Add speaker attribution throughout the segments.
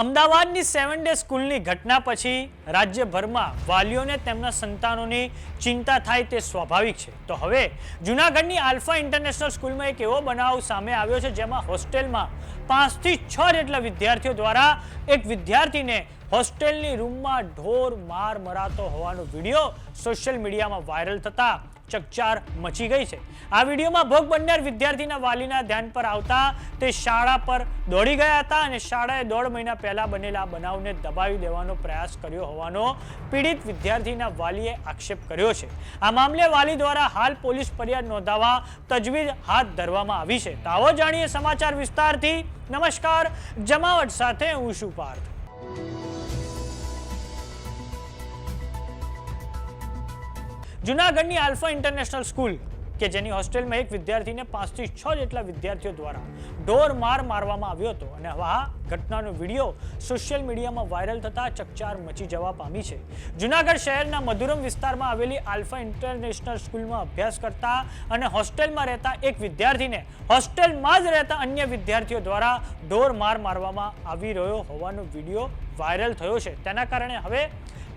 Speaker 1: અમદાવાદની seven day સ્કૂલની ઘટના પછી રાજ્યભરમાં વાલીઓને તેમના સંતાનોની ચિંતા થાય તે સ્વાભાવિક છે. તો હવે જૂનાગઢની આલ્ફા ઇન્ટરનેશનલ સ્કૂલમાં એક એવો બનાવ સામે આવ્યો છે, જેમાં હોસ્ટેલમાં પાંચથી છ જેટલા વિદ્યાર્થીઓ દ્વારા એક વિદ્યાર્થીને હોસ્ટેલની રૂમમાં ઢોર માર મરાતો હોવાનો વીડિયો સોશિયલ મીડિયામાં વાયરલ થતા ચકચાર મચી ગઈ છે. આ વિડીયોમાં ભોગ બનનાર વિદ્યાર્થીના વાલીના ધ્યાન પર આવતા તે શાળા પર દોડી ગયા હતા અને શાળાએ દોઢ મહિના પહેલા બનેલા બનાવને દબાવી દેવાનો પ્રયાસ કર્યો હોવાનો પીડિત વિદ્યાર્થીના વાલીએ આક્ષેપ કર્યો છે. આ મામલે વાલી દ્વારા હાલ પોલીસ ફરિયાદ નોંધાવવા તજવીજ હાથ ધરવામાં આવી છે. તો આવો જાણીએ સમાચાર વિસ્તારથી નમસ્કાર, જમાવટ સાથે હું શું પાર્થ. જુનાગઢની આલ્ફા ઇન્ટરનેશનલ સ્કૂલ, કે જેની હોસ્ટેલમાં એક વિદ્યાર્થીને પાંચથી છ જેટલા વિદ્યાર્થીઓ દ્વારા ઢોર માર મારવામાં આવ્યો હતો અને હવે આ ઘટનાનો વીડિયો સોશિયલ મીડિયામાં વાયરલ થતા ચકચાર મચી જવા પામી છે. જૂનાગઢ શહેરના મધુરમ વિસ્તારમાં આવેલી આલ્ફા ઇન્ટરનેશનલ સ્કૂલમાં અભ્યાસ કરતા અને હોસ્ટેલમાં રહેતા એક વિદ્યાર્થીને હોસ્ટેલમાં જ રહેતા અન્ય વિદ્યાર્થીઓ દ્વારા ઢોર માર મારવામાં આવી રહ્યો હોવાનો વીડિયો વાયરલ થયો છે. તેના કારણે હવે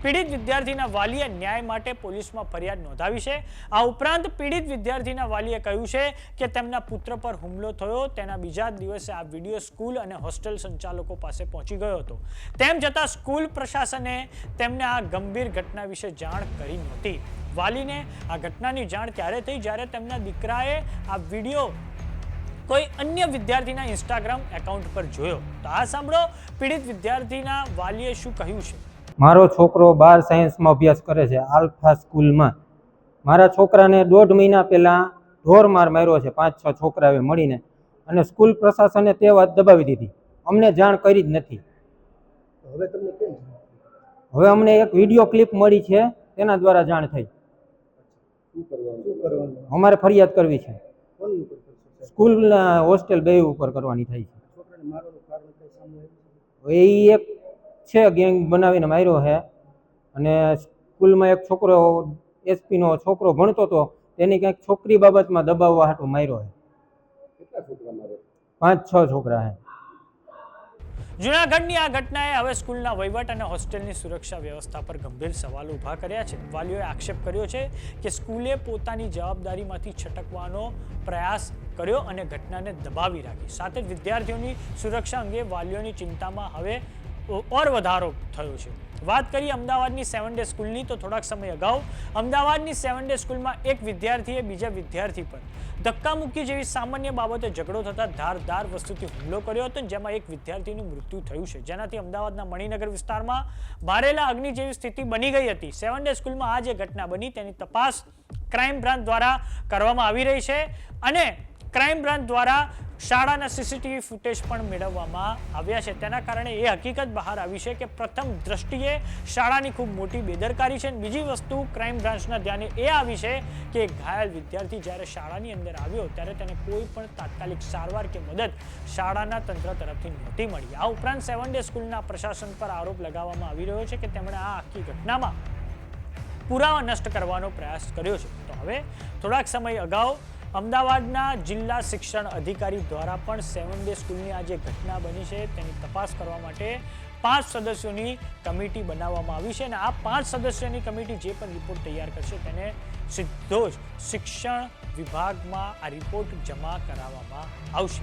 Speaker 1: પીડિત વિદ્યાર્થીના વાલીએ ન્યાય માટે પોલીસમાં ફરિયાદ નોંધાવી છે. આ ઉપરાંત પીડિત વિદ્યાર્થીના વાલીએ કહ્યું છે કે તેમના પુત્ર પર હુમલો થયો, તેના બીજા જ દિવસે આ વીડિયો સ્કૂલ અને હોસ્ટેલ સંચાલકો પાસે પહોંચી ગયો હતો. તેમ છતાં સ્કૂલ પ્રશાસને તેમને આ ગંભીર ઘટના વિશે જાણ કરી નહોતી. વાલીને આ ઘટનાની જાણ ત્યારે થઈ? જ્યારે તેમના દીકરાએ આ વીડિયો કોઈ અન્ય વિદ્યાર્થીના ઇન્સ્ટાગ્રામ એકાઉન્ટ પર જોયો. તો આ સાંભળો, પીડિત વિદ્યાર્થીના વાલીએ શું કહ્યું છે?
Speaker 2: મારો છોકરો બાર સાયન્સમાં અભ્યાસ કરે છે, આલ્ફા સ્કૂલમાં. મારા છોકરાને દોઢ મહિના પહેલાં ઢોર માર માર્યો છે, પાંચ છ છોકરાએ મળીને. અને સ્કૂલ પ્રશાસને તે વાત દબાવી દીધી. અમને જાણ કરી જ નથી.
Speaker 3: હવે તમને કેમ
Speaker 2: હવે અમને એક વીડિયો ક્લિપ મળી છે તેના દ્વારા જાણ થઈ. અમારે ફરિયાદ કરવી છે? સ્કૂલના હોસ્ટેલ બે ઉપર કરવાની થઈ છે? એ એક છે ગેંગ બનાવીને માર્યો છે અને સ્કૂલમાં એક છોકરો એસપીનો છોકરો ભણતો હતો તેની કંઈક છોકરી બાબતમાં દબાવવા હાટું માર્યો છે
Speaker 3: કેટલા છોકરા મારે?
Speaker 2: પાંચ છ છોકરા છે
Speaker 1: જૂનાગઢની આ ઘટનાએ હવે સ્કૂલના વહીવટ અને હોસ્ટેલની સુરક્ષા વ્યવસ્થા પર ગંભીર સવાલો ઊભા કર્યા છે. વાલીઓએ આક્ષેપ કર્યો છે કે સ્કૂલે પોતાની જવાબદારીમાંથી છટકવાનો પ્રયાસ કર્યો અને ઘટનાને દબાવી રાખી. સાથે જ વિદ્યાર્થીઓની સુરક્ષા અંગે વાલીઓની ચિંતામાં હવે ઓર વધારો થયો છે. વાત કરીએ અમદાવાદની સેવન ડે સ્કૂલની તો થોડાક સમય અગાઉ અમદાવાદની સેવન ડે સ્કૂલમાં એક વિદ્યાર્થીએ બીજા વિદ્યાર્થી પર ધક્કામુક્કી જેવી સામાન્ય બાબતે ઝઘડો થતા ધારદાર વસ્તુથી હુમલો કર્યો હતો. જેમાં એક વિદ્યાર્થીનું મૃત્યુ થયું છે. જેનાથી અમદાવાદના મણિનગર વિસ્તારમાં ભારેલા અગ્નિ જેવી સ્થિતિ બની ગઈ હતી. સેવન ડે સ્કૂલમાં આ જે ઘટના બની, તેની તપાસ ક્રાઇમ બ્રાન્ચ દ્વારા કરવામાં આવી રહી છે અને ક્રાઇમ બ્રાન્ચ દ્વારા શાળાના સીસીટીવી ફૂટેજ પણ મેળવવામાં આવ્યા છે. તેના કારણે એ હકીકત બહાર આવી છે કે પ્રથમ દ્રષ્ટિએ શાળાની ખૂબ મોટી બેદરકારી છે. અને બીજી વસ્તુ ક્રાઇમ બ્રાન્ચના ધ્યાને એ આવી છે કે ઘાયલ વિદ્યાર્થી જ્યારે શાળાની અંદર આવ્યો ત્યારે તેને કોઈ પણ તાત્કાલિક સારવાર કે મદદ શાળાના તંત્ર તરફથી નહોતી મળી. આ ઉપરાંત સેવન ડે સ્કૂલના પ્રશાસન પર આરોપ લગાવવામાં આવી રહ્યો છે કે તેમણે આ આખી ઘટનામાં પુરાવા નષ્ટ કરવાનો પ્રયાસ કર્યો છે. તો હવે થોડાક સમય અગાઉ અમદાવાદના જિલ્લા શિક્ષણ અધિકારી દ્વારા પણ સેવન ડે સ્કૂલની આ જે ઘટના બની છે. તેની તપાસ કરવા માટે પાંચ સદસ્યોની કમિટી બનાવવામાં આવી છે અને આ પાંચ સદસ્યોની કમિટી જે પણ રિપોર્ટ તૈયાર કરશે તેને સીધો જ શિક્ષણ વિભાગમાં આ રિપોર્ટ જમા કરાવવામાં આવશે.